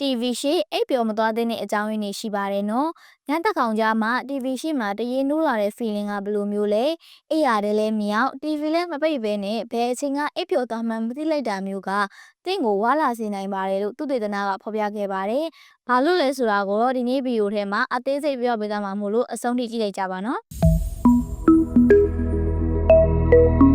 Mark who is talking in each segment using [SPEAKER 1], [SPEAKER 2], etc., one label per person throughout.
[SPEAKER 1] TV ရှိအိပ်ပျော်မသွားတဲ့အကြောင်းရင်းတွေရှိပါတယ်နော်။ညတက်ကောင်ကြားမှာ TV ရှိမှာတရေနိုးလာတဲ့ feeling ကဘယ်လိုမျိုးလဲ။အိပ်ရတယ်လဲမရောက် TV လည်းမပိတ်ဘဲနဲ့ဘယ်အချိန်ကအိပ်ပျော်သွားမှန်းမသိလိုက်တာမျိုးကတင့်ကိုဝါလာစေနိုင်ပါတယ်လို့သူတေသနာကဖော်ပြခဲ့ပါတယ်။ဘာလို့လဲဆိုတာကိုတော့ဒီနေ့ဗီဒီယိုထဲမှာအသေးစိတ်ပြောပြပေးသွားမှာမို့လို့အဆုံးထိကြည့်လိုက်ကြပါနော်။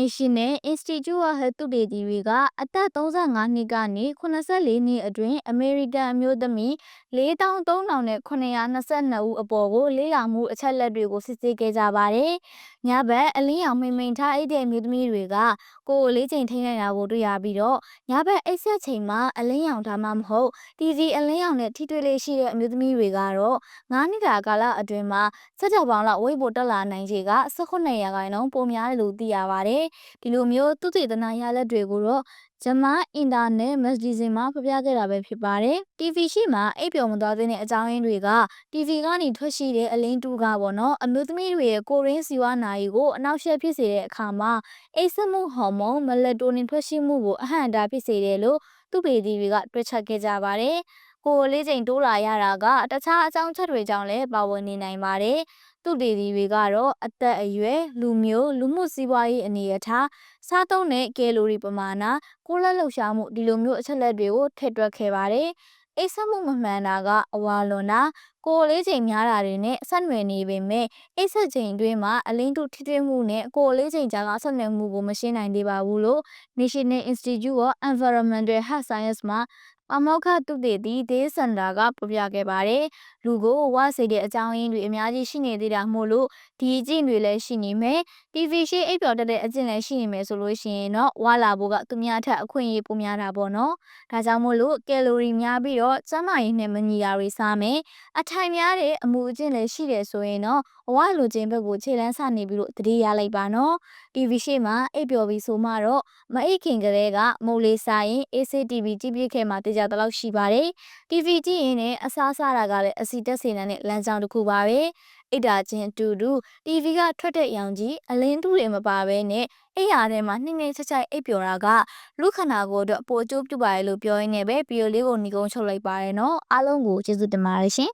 [SPEAKER 1] National Institute of Health သုတေသီတွေကအသက်35နှစ်ကနေ84နှစ်အတွင်းအမေရိကန်အမျိုးသမီး4322ဦးအပေါ်ကိုလေ့လာမှုအချက်လက်တွေကိုစစ်ဆေးခဲ့ကြပါတယ်။ညဘက်အလင်းရောင်မိမ့်မိန်ထားအိတ်တဲ့အမျိုးသမီးတွေကကိုယ်ကိုလေးချိန်ထိန်းနိုင်တာကိုတွေ့ရပြီးတော့ညဘက်အိတ်ဆက်ချိန်မှာအလင်းရောင်ဒါမှမဟုတ်တီစီအလင်းရောင်နဲ့ထိတွေ့လေးရှိတဲ့အမျိုးသမီးတွေကတော့9နှစ်တာကာလအတွင်းမှာစက်ကြောပေါင်းလောက်ဝိတ်ဖို့တက်လာနိုင်ခြေက18ရာခိုင်နှုန်းပိုများတယ်လို့သိရပါတယ်။ဒီလိုမျိုးသူတေသနာရလက်တွေကိုတော့ဂျမအင်တာနက်မက်ဒီဇင်မှာဖော်ပြခဲ့တာပဲဖြစ်ပါတယ်။ TV ရှိမှာအိပ်ပျော်မသွားတဲ့အကြောင်းရင်းတွေက TV ကနေထွက်ရှိတဲ့အလင်းတူကပေါ့နော်အမျိုးသမီးတွေရဲ့ကိုရင်းစီဝါနာရီကိုအနောက်ရှက်ဖြစ်စေတဲ့အခါမှာအိပ်စက်မှုဟော်မုန်းမလက်တိုနင်ထွက်ရှိမှုကိုအဟန့်အတားဖြစ်စေတယ်လို့သူပေဒီတွေကတွက်ချက်ခဲ့ကြပါတယ်။ ကိုယ်လေးချိန်တိုးလာရတာကတခြားအကြောင်းချက်တွေကြောင့်လည်းပါဝင်နေနိုင်ပါတယ်။သူတေဒီတွေကတော့အသက်အရွယ်လူမျိုးလူမှုစီးပွားရေးအနေအထားစားသုံးတဲ့ကယ်လိုရီပမာဏကိုယ်လက်လှုပ်ရှားမှုဒီလိုမျိုးအချက်လက်တွေကိုထည့်တွက်ခဲ့ပါတယ်။အိပ်စက်မှုမမှန်တာကအဝါလွန်တာကိုယ်လေးချိန်များတာတွေနဲ့ဆက်နွယ်နေပေမဲ့အိပ်စက်ချိန်အတွင်းမှာအလင်းတို့ထိတွေ့မှုနဲ့ကိုယ်လေးချိန်ကြားကဆက်နွယ်မှုကိုမရှင်းနိုင်သေးပါဘူးလို့ National Institute of Environmental Health Science မှာ ပမောက္ခတုတေတီဒေးစန္ဒာကပြပြခဲ့ပါတယ်။လူကိုဝါစေတဲ့အကြောင်းရင်းတွေအများကြီးရှိနေသေးတာမို့လို့ဒီအကျင့်တွေလည်းရှိနေမယ်။ TV ရှိအိပ်ပျော်တတ်တဲ့အကျင့်လည်းရှိနေမယ်ဆိုလို့ရှိရင်တော့ဝါလာဖို့ကသူများထက်အခွင့်အရေးပိုများတာပေါ့နော်။ဒါကြောင့်မို့လို့ကယ်လိုရီများပြီးတော့ကျန်းမာရေးနဲ့မညီတာတွေစားမယ်။အထိုင်များတဲ့အမူအကျင့်လည်းရှိတယ်ဆိုရင်တော့အဝလိုချင်ဘက်ကိုခြေလန်းဆနေပြီးတော့တတိရလိုက်ပါနော်။ TV ရှိမှာအိပ်ပျော်ပြီးဆိုမှတော့မအိတ်ခင်ကလေးကမုတ်လေးစားရင် ACTV ကြည့်ပြခဲ့မှတေချာတလောက်ရှိပါတယ်။ TV ကြည့်ရင်လည်းအစားစားတာကလည်းအစီတက်စေနိုင်တဲ့လမ်းကြောင်းတစ်ခုပါပဲ။အိတ်တာချင်းအတူတူ TV ကထွက်တဲ့ရောင်ကြီးအလင်းတူတွေမပါဘဲနဲ့အိယာထဲမှာနှိမ့်နှိမ့်ချက်ချက်အိပ်ပျော်တာကလူခန္ဓာကိုယ်အတွက်အပိုအကျိုးပြုပါတယ်လို့ပြောရင်းနဲ့ပဲဗီဒီယိုလေးကိုညီကုန်းချုပ်လိုက်ပါရနော်အားလုံးကိုကျေးဇူးတင်ပါတယ်ရှင်